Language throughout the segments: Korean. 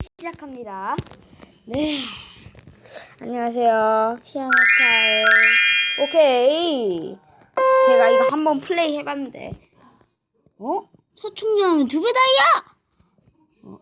시작합니다. 네. 안녕하세요. 피아노차의 오케이. 제가 이거 한번 플레이 해봤는데, 어? 첫 충전하면 두 배 다이야! 어?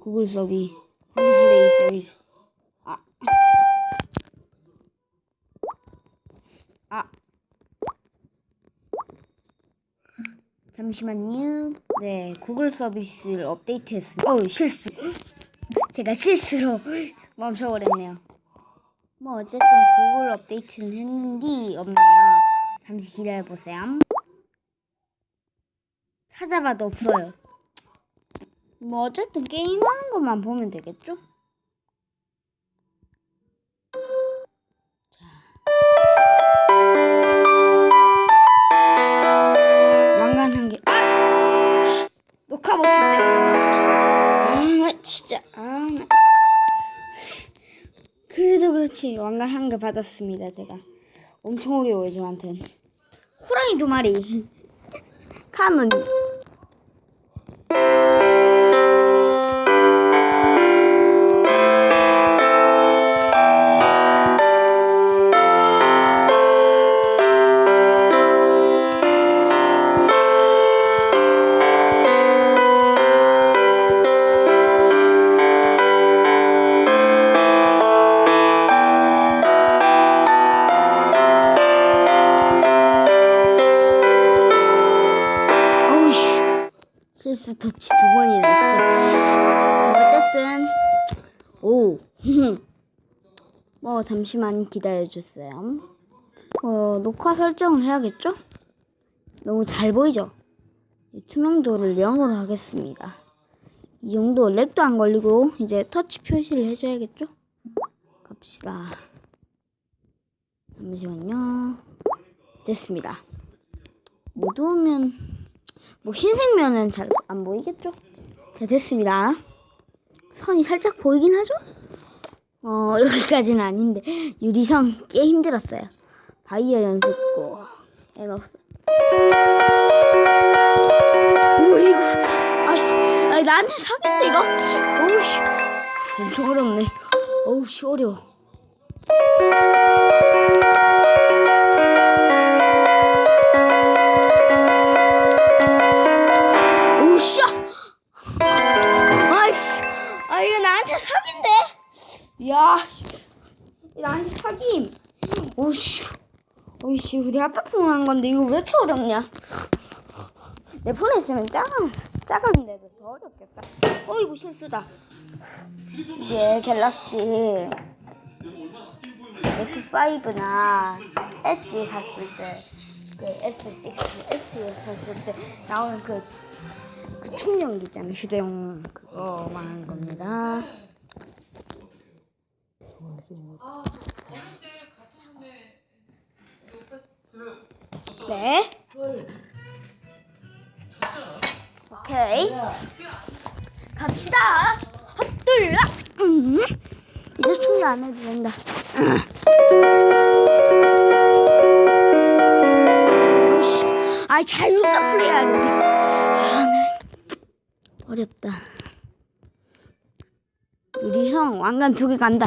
구글 서비, 구글 플레이 서비스. 아. 아. 잠시만요. 네, 구글 서비스를 업데이트했습니다. 어우, 실수. 제가 실수로 멈춰버렸네요. 뭐, 어쨌든 구글 업데이트는 했는데 없네요. 잠시 기다려보세요. 찾아봐도 없어요. 뭐, 어쨌든 게임하는 것만 보면 되겠죠? 녹화 버튼 때문에. 씨. 아, 나 진짜. 아, 나. 그래도 그렇지. 왕관 한 개 받았습니다, 제가. 엄청 어려워요, 저한텐. 호랑이 두 마리. 카논. 잠시만 기다려주세요. 어, 녹화 설정을 해야겠죠? 너무 잘 보이죠? 투명도를 0으로 하겠습니다. 이 정도 렉도 안 걸리고, 이제 터치 표시를 해줘야겠죠? 갑시다. 잠시만요. 됐습니다. 못 오면, 뭐 흰색면은 잘 안 보이겠죠? 자 됐습니다. 선이 살짝 보이긴 하죠? 어 여기까지는 아닌데 유리선 꽤 힘들었어요. 바이어 연습고 애가 없어. 오 이거 아이 아이 나한테 사겠네 이거. 오우씨 엄청 어렵네. 어우씨 어려워. 오우씨 우리 아빠 폰으로 한 건데 이거 왜 이렇게 어렵냐 내 폰에 있으면 작아 작았는데도 더 어렵겠다 어이구 실수다 이게 갤럭시 노트 5나 엣지 샀을 때 그 S6, S 샀을 때 나오는 그 그 충전기 있잖아요. 휴대용 그거 말하는 겁니다. 네. 오케이. 갑시다. 핫둘라. 음. 이제 충전 안 해도 된다. 아이 자유롭다. 아, 나 어렵다. 유리성 왕관 두 개 간다.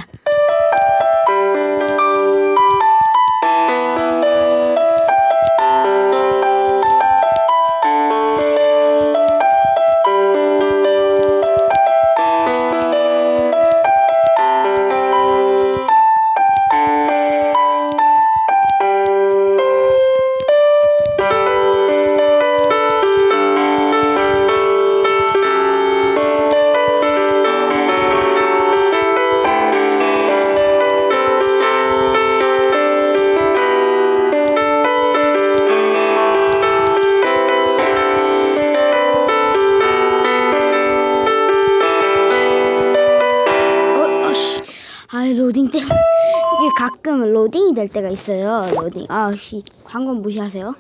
때가 있어요. 로딩. 아, 씨. 광고 무시하세요.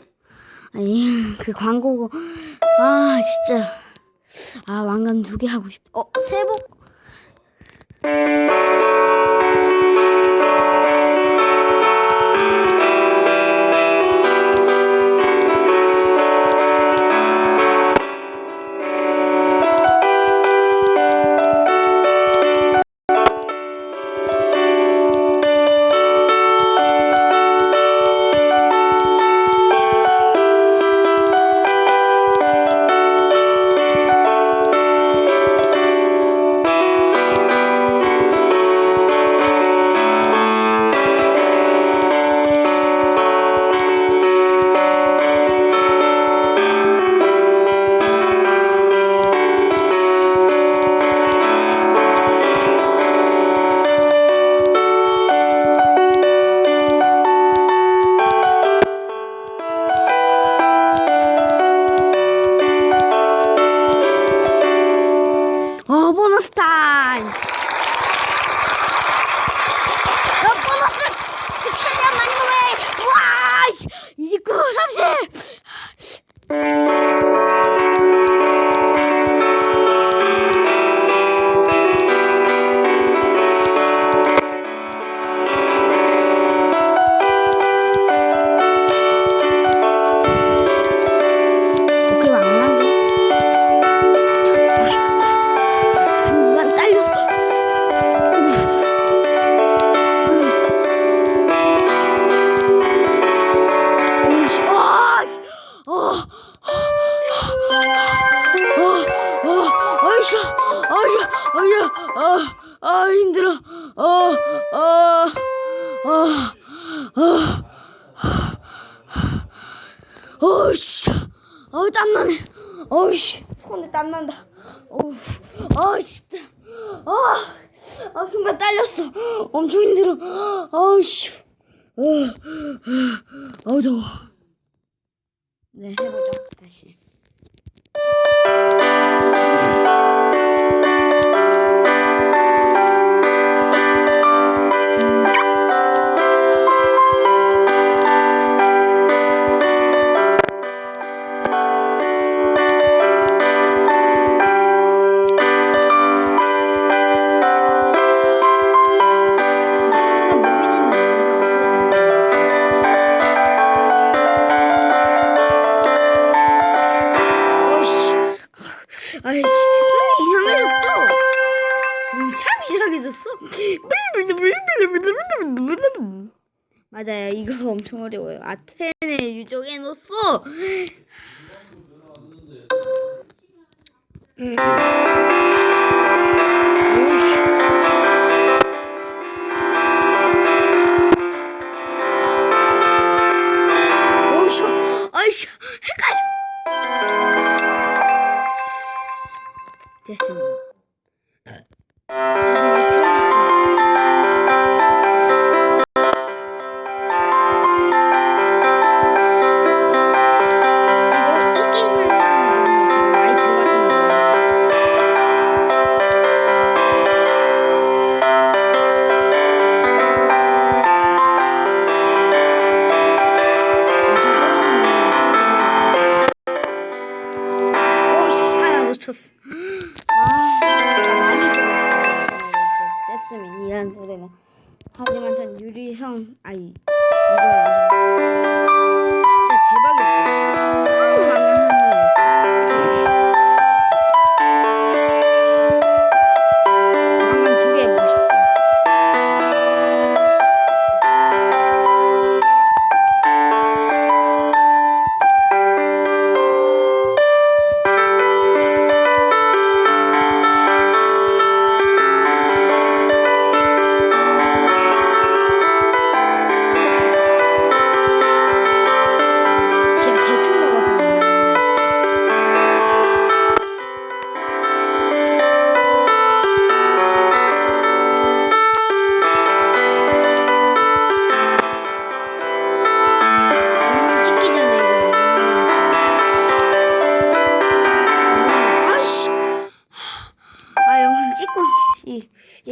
아니, 그 광고고. 아, 진짜. 아, 왕관 두 개 하고 싶다. 어, 세복. 어이씨, 손에 땀 난다. 어우, 아 진짜, 아, 아 순간 딸렸어. 엄청 힘들어. 어이씨, 어, 어, 어 더워. 네, 해보죠. 다시. 맞아요, 이거 엄청 어려워요. 아테네. 음. 오이씨. 오이씨, 아이씨, 헷갈려. 됐습니다.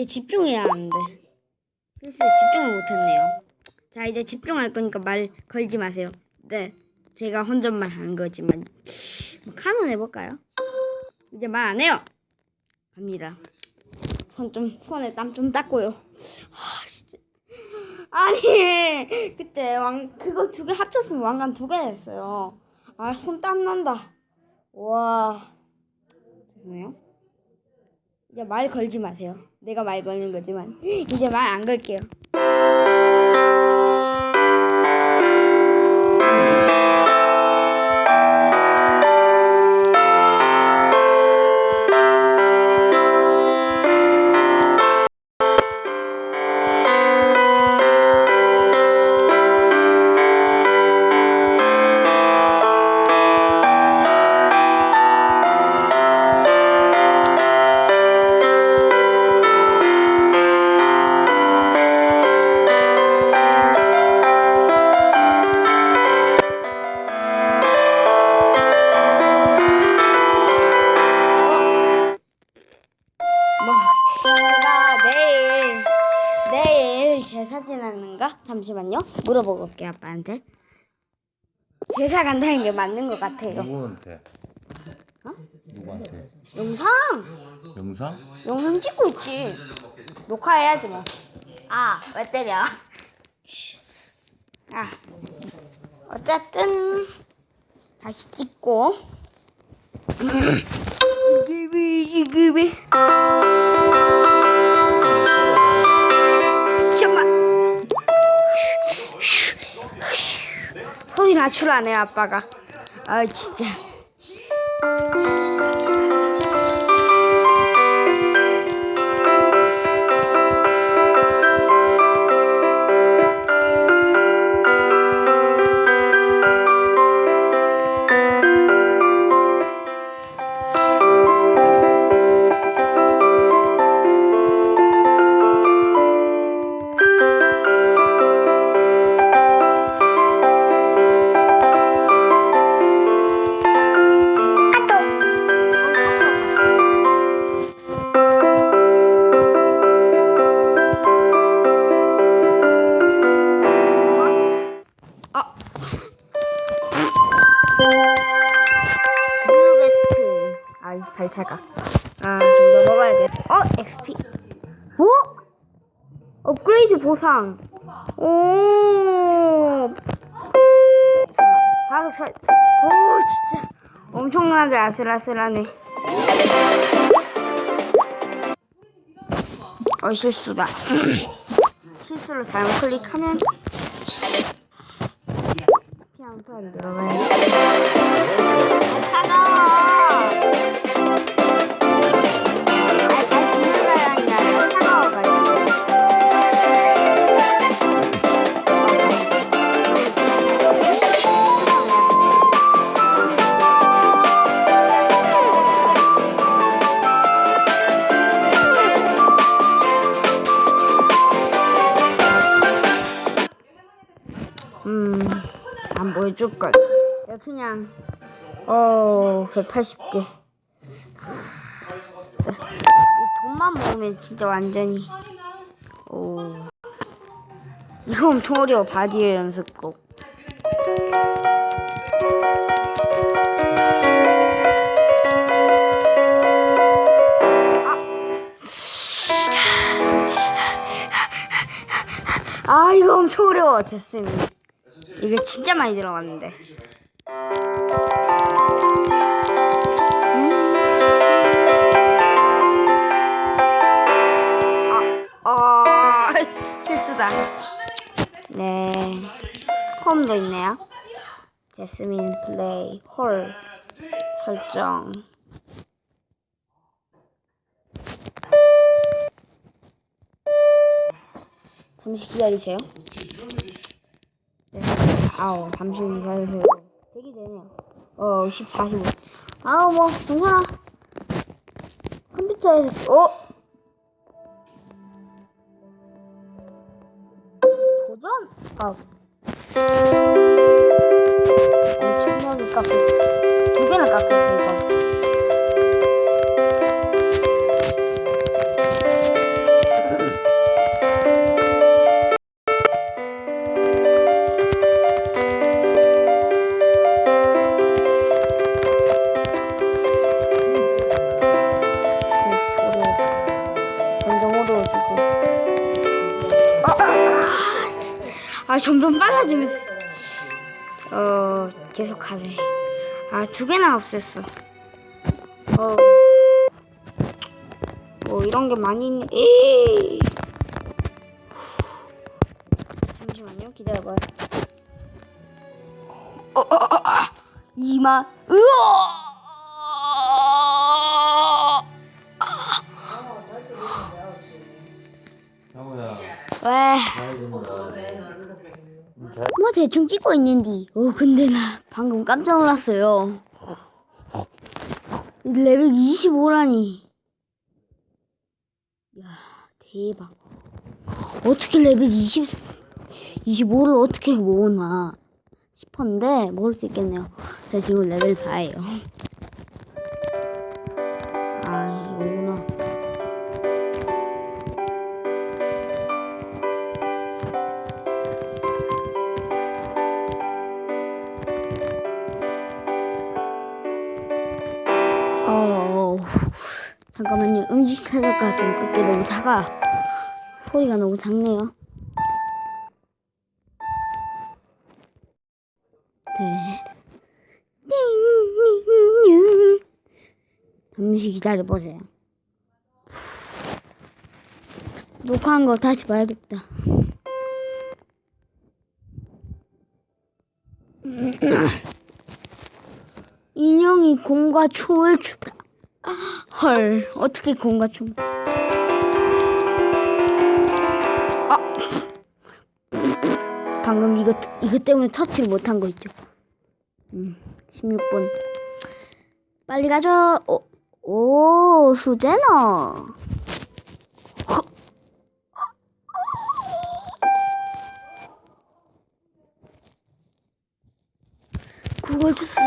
집중해야 하는데 슬슬 집중을 못했네요. 자 이제 집중할 거니까 말 걸지 마세요. 네, 제가 혼잣말 하는 거지만 뭐 카논 해볼까요? 이제 말 안 해요. 갑니다. 손 좀 손에 땀 좀 닦고요. 아 진짜 아니 그때 왕 그거 두 개 합쳤으면 왕관 두 개 됐어요. 아 손 땀 난다. 와 죄송해요. 이제 말 걸지 마세요. 내가 말 거는 거지만 이제 말 안 걸게요. 뭐 제가 내일 내일 제사 지내는가? 잠시만요. 물어보고 올게요 아빠한테. 제사 간다는 게 맞는 것 같아요. 누구한테? 어? 누구한테? 영상 영상? 영상 찍고 있지. 녹화해야지 뭐. 아 왜 때려? 아 어쨌든 다시 찍고. 지기비. 잠만. 소리 낮추라네 아빠가. 아 진짜. 발차가. 아, 좀 더 먹어야겠다. 어, XP. 오! 업그레이드 보상. 오! 잠깐만. 바로 사, 오, 진짜. 엄청나게 아슬아슬하네. 어, 실수다. 실수로 잘못 클릭하면 그냥 어 180개. 진짜 이 돈만 모으면 진짜 완전히 오 이거 엄청 어려워 바디의 연습곡. 아 이거 엄청 어려워 제스민. 이게 진짜 많이 들어갔는데. 아, 아, 실수다. 네. 홈도 있네요. 제스민 플레이 홀 설정. 잠시 기다리세요. 네. 아우, 잠시 기다리세요. 되게 되네요. 어, 10, 45. 아우, 뭐, 괜찮아. 컴퓨터에서, 어? 도전? 아. 엄청나게 깎였어. 두 개나 이거. 아, 아, 점점 빨라지면. 어, 계속 하네. 아, 두 개나 없앴어. 어. 뭐, 이런 게 많이 있네. 에이. 잠시만요. 기다려봐요. 어, 어, 어, 아. 이마. 으어! 뭐 대충 찍고 있는디. 오 근데 나 방금 깜짝 놀랐어요. 레벨 25라니. 야 대박. 어떻게 레벨 20 25를 어떻게 모으나 싶었는데 모을 수 있겠네요. 저 지금 레벨 4예요. 찾아가 좀 끄게 너무 작아. 소리가 너무 작네요. 네. 띵, 잠시 기다려보세요. 녹화한 거 다시 봐야겠다. 인형이 공과 초를 주다. 헐, 어떻게 공과 초? 아, 방금 이거 이거 때문에 터치를 못한 거 있죠? 음, 16분. 빨리 가죠. 오, 오 수제너. 구글 주스.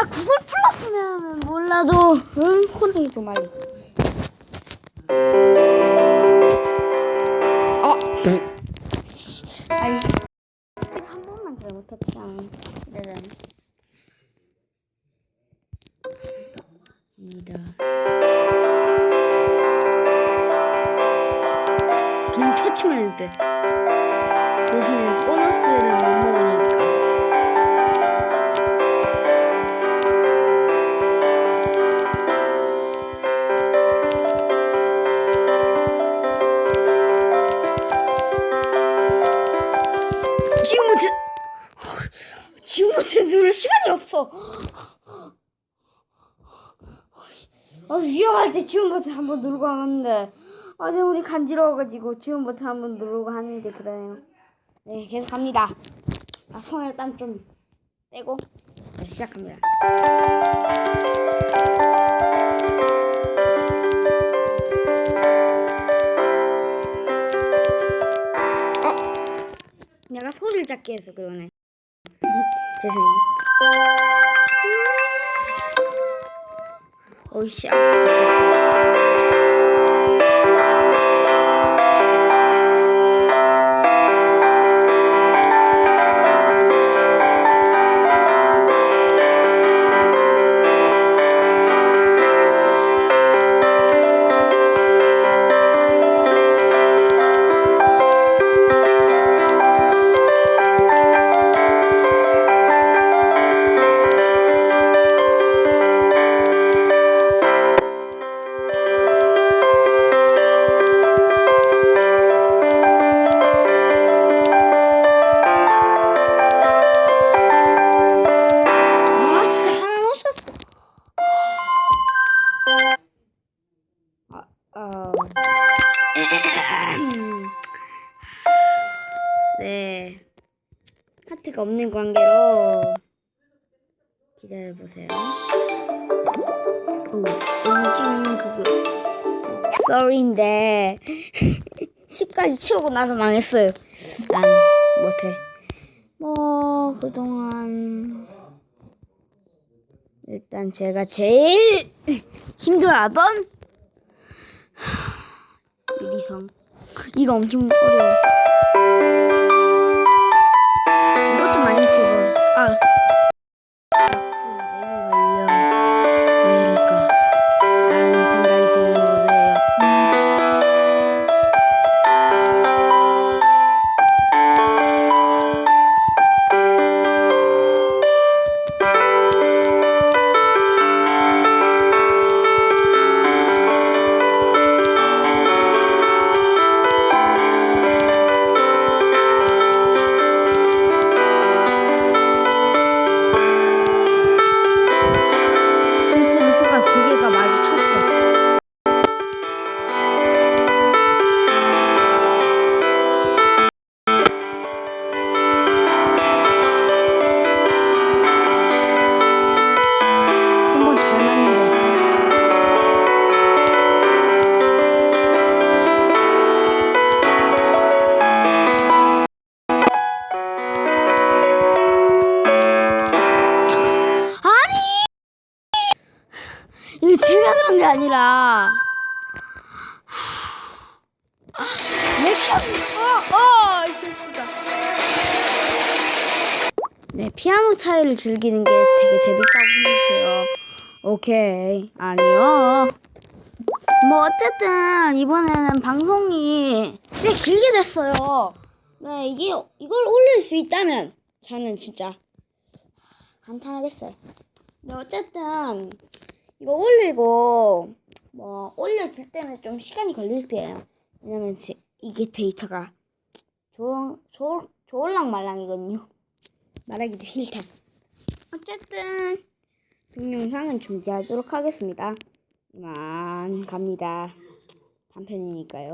나 구글 플러스면 몰라도 응 코레이 좀 알려. 없어. 아 위험할 때 지금부터 한번 누르고 하는데 아, 내 우리 간지러워가지고 지금부터 한번 누르고 하는데 그래요. 네, 계속 합니다. 아 손에 땀 좀 빼고 네, 시작합니다. 어, 내가 소리를 작게 해서 그러네. 죄송해요. 어이 없는 관계로 기다려 보세요. 오, 오늘 찍는 그거 썰인데 10까지 채우고 나서 망했어요. 난 못해. 뭐 그동안 일단 제가 제일 힘들어하던 미리성 이거 엄청 어려워 아 네, 피아노 차이를 즐기는 게 되게 재밌다고 생각해요. 오케이. 아니요. 뭐, 어쨌든, 이번에는 방송이 꽤 길게 됐어요. 네, 이게, 이걸 올릴 수 있다면, 저는 진짜 감탄하겠어요. 네, 어쨌든, 이거 올리고, 뭐, 올려질 때는 좀 시간이 걸릴 거예요. 왜냐면, 지, 이게 데이터가 조, 조, 조올랑말랑이거든요. 말하기도 싫다. 어쨌든, 동영상은 중지하도록 하겠습니다. 이만 갑니다. 단편이니까요.